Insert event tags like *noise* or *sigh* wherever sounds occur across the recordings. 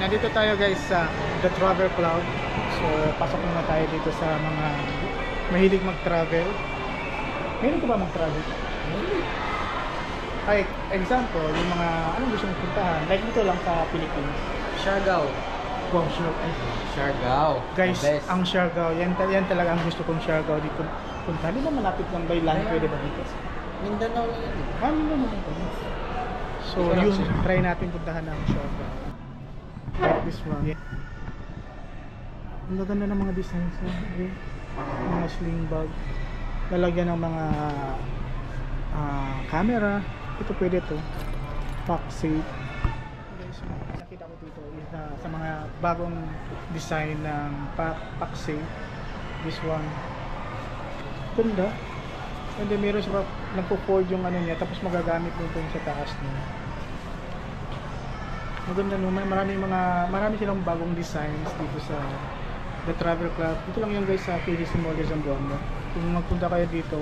Nandito tayo guys sa The Travel Cloud. So, pasok muna tayo dito sa mga mahilig mag-travel. Mahilig ka ba mag-travel? Ay, example, yung mga anong gusto mong puntahan. Like dito lang sa Philippines. Siargao. Wow, Siargao. guys, ang Siargao, yan, yan talaga ang gusto kong Siargao dito punta. Di ba malapit lang by land? Pwede ba dito? Mindanao lang yun. eh. So, Ikaw lang yun, siya. try natin puntahan ng Siargao. This one. Ang gaganda ng mga designs niya. Okay? Mga sling bag. Lalagyan ng mga ah, camera. Ito pwede to. Pack safe. Guys, nakita ko dito is ah, sa mga bagong design ng pack, pack safe. This one. Ganda. And then meron siya nagpo-fold yung ano niya tapos magagamit mo ito sa taas niya. Maganda no, may marami mga marami silang bagong designs dito sa The Travel Club. Ito lang yung guys sa PDC Mall de Zamboanga. Kung magpunta kayo dito,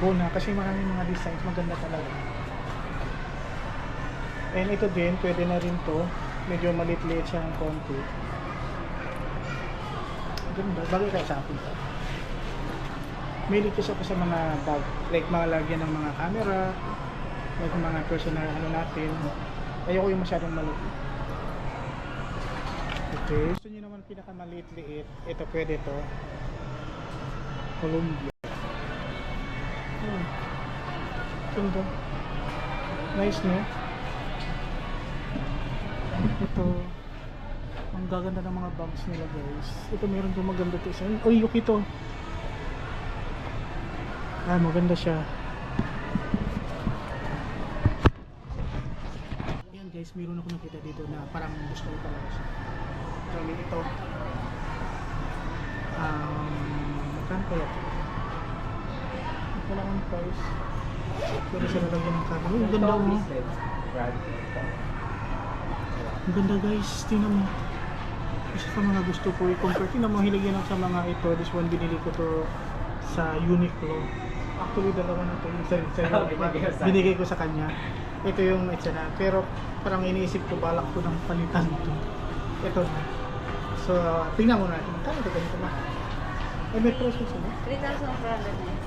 go na kasi marami mga designs maganda talaga. And ito din, pwede na rin to. Medyo malit-liit siya ng konti. Ganda, bagay kaya sa akin. May kasi ako sa mga bag, like mga lagyan ng mga camera, like mga personal ano natin. Ayoko yung masyadong maliit. Okay. Gusto niyo naman pinakamaliit-liit, ito pwede to. Columbia. Hmm. Ganda. Nice, no? Ito. Ang gaganda ng mga bags nila, guys. Ito meron po maganda to. isa. Uy, Yuki to. Ah, maganda siya. Meron ako nakita dito na parang gusto ko talaga siya. Actually, ito. Um, magkano kaya ito? Ito lang ang price. Pwede siya nalagyan ng camera. Ang ganda mo. Ang ganda guys, tingnan mo. Isa sa mga gusto ko i-compare. Tingnan mo, hilig yan ako sa mga ito. This one, binili ko to sa Uniqlo. Actually, dalawa na to. Isa, isa yung ko sa- *laughs* binigay ko sa kanya. Ito yung isa na. Pero parang iniisip ko, balak ko ng palitan to. Ito na. So, tingnan mo natin. Kaya ito ganito na. Ay, may price ko sila. 3,000 prada na yun.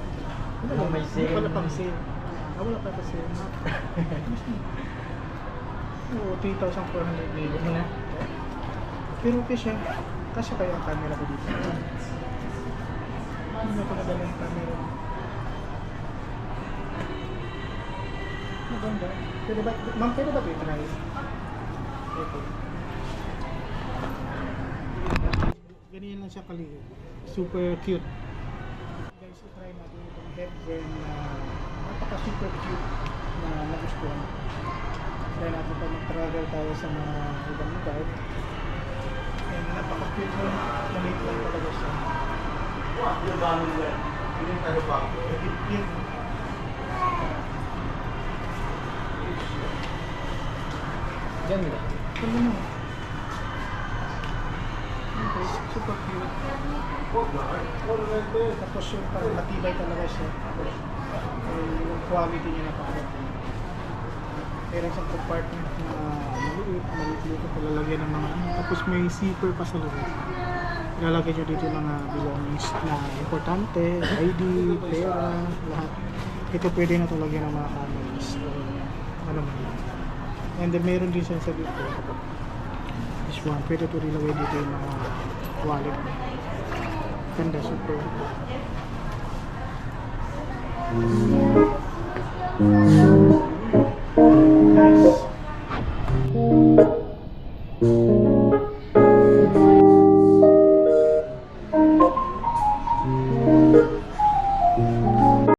Wala, Oh, may Hindi sale. pala pang sale. Ah, wala pa pa sale. *laughs* Oo, 3,400 na yun. Ano? Pero okay siya. Kasi kaya ang camera ko dito. Hindi na pinadala yung camera. Maganda. Pwede ba, ma'am, pwede ba i-try? Ito. Ganyan lang siya kaliit. Super cute. Guys, i-try natin itong headwear na napaka super cute na nagustuhan. Try natin pag mag-travel tayo sa mga ibang lugar. And napaka-cute mo. Maliit lang talaga siya. Yun. Diyan nila. Ano mo? Okay, super cute. Tapos yung parang matibay talaga siya. Yung quality niya napakaganda. Meron siyang compartment na maliit, maliit dito palalagyan ng mga ano. Tapos may zipper pa sa loob. Ilalagay nyo dito mga belongings na importante, ID, pera, lahat. Ito pwede na talagyan ng mga o Ano man. And then meron din siya sa dito. This one, pwede ito rin away dito yung mga wallet. Ganda, super. Nice.